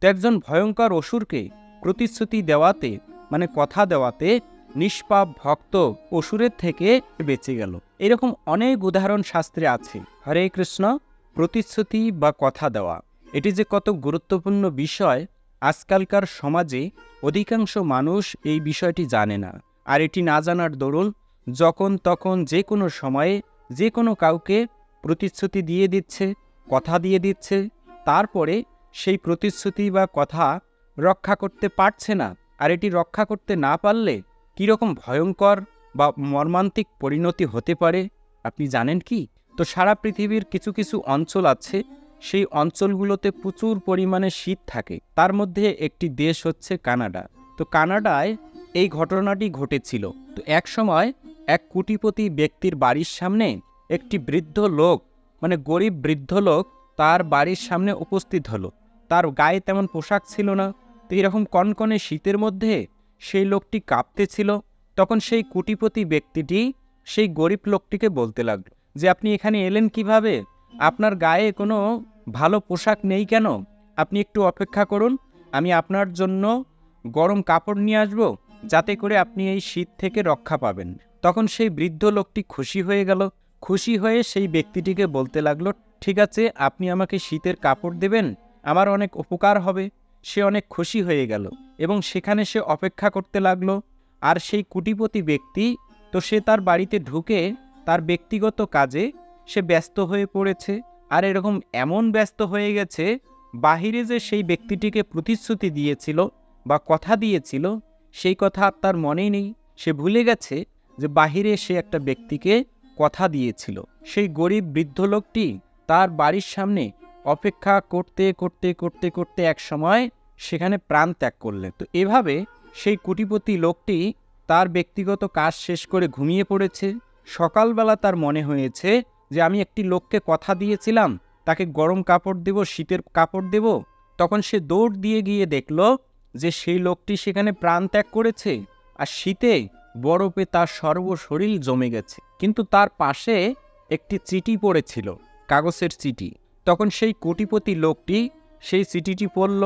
তো একজন ভয়ঙ্কর অসুরকে প্রতিশ্রুতি দেওয়াতে মানে কথা দেওয়াতে নিষ্পাপ ভক্ত অসুরের থেকে বেঁচে গেল। এরকম অনেক উদাহরণ শাস্ত্রে আছে। হরে কৃষ্ণ, প্রতিশ্রুতি বা কথা দেওয়া। এটি যে কত গুরুত্বপূর্ণ বিষয়, আজকালকার সমাজে অধিকাংশ মানুষ এই বিষয়টি জানে না। আর এটি না জানার দরুন, যখন তখন যে কোনো সময়ে যে কোনো কাউকে প্রতিশ্রুতি দিয়ে দিচ্ছে, কথা দিয়ে দিচ্ছে, তারপরে সেই প্রতিশ্রুতি বা কথা রক্ষা করতে পারছে না, আর এটি রক্ষা করতে না পারলে কীরকম ভয়ঙ্কর বা মর্মান্তিক পরিণতি হতে পারে, আপনি জানেন কি? তো সারা পৃথিবীর কিছু কিছু অঞ্চল আছে, সেই অঞ্চলগুলোতে প্রচুর পরিমাণে শীত থাকে। তার মধ্যে একটি দেশ হচ্ছে কানাডা। তো কানাডায় এই ঘটনাটি ঘটেছিল। তো এক সময় এক কোটিপতি ব্যক্তির বাড়ির সামনে একটি বৃদ্ধ লোক মানে গরিব বৃদ্ধ লোক, তার বাড়ির সামনে উপস্থিত হলো। তার গায়ে তেমন পোশাক ছিল না। তো এরকম কনকনে শীতের মধ্যে সেই লোকটি কাঁপতেছিল তখন সেই কুটিপতি ব্যক্তিটি সেই গরিব লোকটিকে বলতে লাগল, যে আপনি এখানে এলেন কীভাবে? আপনার গায়ে কোনো ভালো পোশাক নেই কেন? আপনি একটু অপেক্ষা করুন। আমি আপনার জন্য গরম কাপড় নিয়ে আসব, যাতে করে আপনি এই শীত থেকে রক্ষা পাবেন। তখন সেই বৃদ্ধ লোকটি খুশি হয়ে গেল। খুশি হয়ে সেই ব্যক্তিটিকে বলতে লাগল, ঠিক আছে, আপনি আমাকে শীতের কাপড় দেবেন আমার অনেক উপকার হবে, সে অনেক খুশি হয়ে গেল এবং সেখানে সে অপেক্ষা করতে লাগল। আর সেই কুটিপতি ব্যক্তি তো সে তার বাড়িতে ঢুকে তার ব্যক্তিগত কাজে সে ব্যস্ত হয়ে পড়েছে। আর এরকম এমন ব্যস্ত হয়ে গেছে, বাহিরে যে সেই ব্যক্তিটিকে প্রতিশ্রুতি দিয়েছিল বা কথা দিয়েছিল, সেই কথা আর তার মনেই নেই। সে ভুলে গেছে যে বাহিরে সে একটা ব্যক্তিকে কথা দিয়েছিল। সেই গরিব বৃদ্ধ লোকটি তার বাড়ির সামনে অপেক্ষা করতে করতে করতে করতে এক সময় সেখানে প্রাণ ত্যাগ করলেন। তো এভাবে সেই কোটিপতি লোকটি তার ব্যক্তিগত কাজ শেষ করে ঘুমিয়ে পড়েছে। সকালবেলা তার মনে হয়েছে যে, আমি একটি লোককে কথা দিয়েছিলাম, তাকে গরম কাপড় দেব, শীতের কাপড় দেব। তখন সে দৌড় দিয়ে গিয়ে দেখল যে, সেই লোকটি সেখানে প্রাণ ত্যাগ করেছে আর শীতে বরফে তার সর্বশরীর জমে গেছে। কিন্তু তার পাশে একটি চিঠি পড়েছিল, কাগজের চিঠি। তখন সেই কোটিপতি লোকটি সেই চিঠিটি পড়ল।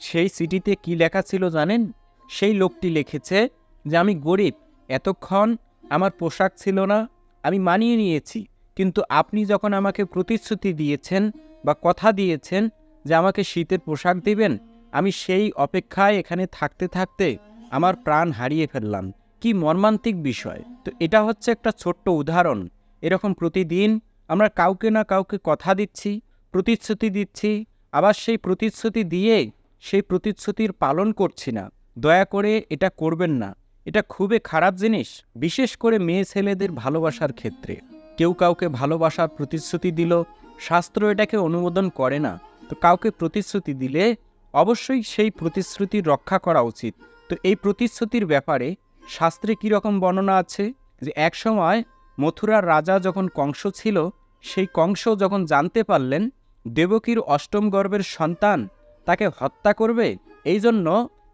সেই চিঠিতে কি লেখা ছিল জানেন? সেই লোকটি লিখেছে যে, আমি গরিব, এতক্ষণ আমার পোশাক ছিল না, আমি মানিয়ে নিয়েছি। কিন্তু আপনি যখন আমাকে প্রতিশ্রুতি দিয়েছেন বা কথা দিয়েছেন যে আমাকে শীতের পোশাক দিবেন, আমি সেই অপেক্ষায় এখানে থাকতে থাকতে আমার প্রাণ হারিয়ে ফেললাম। কি মর্মান্তিক বিষয়। তো এটা হচ্ছে একটা ছোট্ট উদাহরণ। এরকম প্রতিদিন আমরা কাউকে না কাউকে কথা দিচ্ছি প্রতিশ্রুতি দিচ্ছি, আবার সেই প্রতিশ্রুতি দিয়ে সেই প্রতিশ্রুতির পালন করছি না। দয়া করে এটা করবেন না। এটা খুবই খারাপ জিনিস, বিশেষ করে মেয়ে ছেলেদের ভালোবাসার ক্ষেত্রে। কেউ কাউকে ভালোবাসার প্রতিশ্রুতি দিল, শাস্ত্র এটাকে অনুমোদন করে না। তো কাউকে প্রতিশ্রুতি দিলে অবশ্যই সেই প্রতিশ্রুতি রক্ষা করা উচিত। তো এই প্রতিশ্রুতির ব্যাপারে শাস্ত্রে কীরকম বর্ণনা আছে? যে একসময় মথুরার রাজা যখন কংস ছিল, সেই কংস যখন জানতে পারলেন দেবকীর অষ্টম গর্ভের সন্তান তাকে হত্যা করবে এই জন্য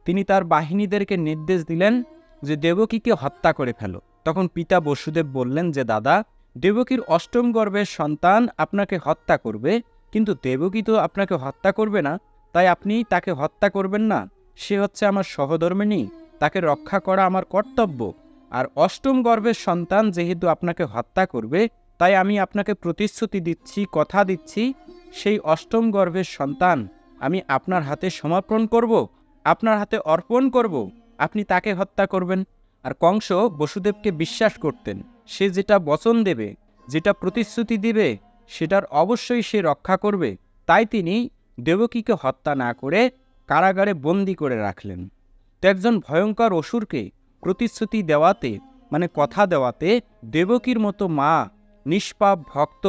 তিনি তার বাহিনীদেরকে নির্দেশ দিলেন যে দেবকীকে হত্যা করে ফেলো। তখন পিতা বসুদেব বললেন যে, দাদা, দেবকীর অষ্টম গর্ভের সন্তান আপনাকে হত্যা করবে, কিন্তু দেবকী তো আপনাকে হত্যা করবে না, তাই আপনি তাকে হত্যা করবেন না। সে হচ্ছে আমার সহধর্মিণী, তাকে রক্ষা করা আমার কর্তব্য। আর অষ্টম গর্ভের সন্তান যেহেতু আপনাকে হত্যা করবে, তাই আমি আপনাকে প্রতিশ্রুতি দিচ্ছি, কথা দিচ্ছি সেই অষ্টম গর্ভের সন্তান আমি আপনার হাতে সমর্পণ করব, আপনার হাতে অর্পণ করব, আপনি তাকে হত্যা করবেন। আর কংস বসুদেবকে বিশ্বাস করতেন, সে যেটা বচন দেবে, যেটা প্রতিশ্রুতি দিবে, সেটার অবশ্যই সে রক্ষা করবে। তাই তিনি দেবকীকে হত্যা না করে কারাগারে বন্দি করে রাখলেন। তো একজন ভয়ঙ্কর অসুরকে প্রতিশ্রুতি দেওয়াতে মানে কথা দেওয়াতে দেবকীর মতো মা, নিষ্পাপ ভক্ত,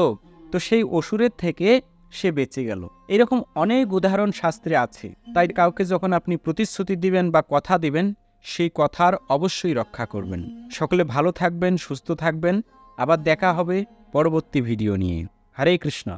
তো সেই অসুরের থেকে সে বেঁচে গেল। এরকম অনেক উদাহরণ শাস্ত্রে আছে। তাই কাউকে যখন আপনি প্রতিশ্রুতি দিবেন বা কথা দিবেন, সেই কথার অবশ্যই রক্ষা করবেন। সকলে ভালো থাকবেন, সুস্থ থাকবেন। আবার দেখা হবে পরবর্তী ভিডিও নিয়ে। হরে কৃষ্ণ।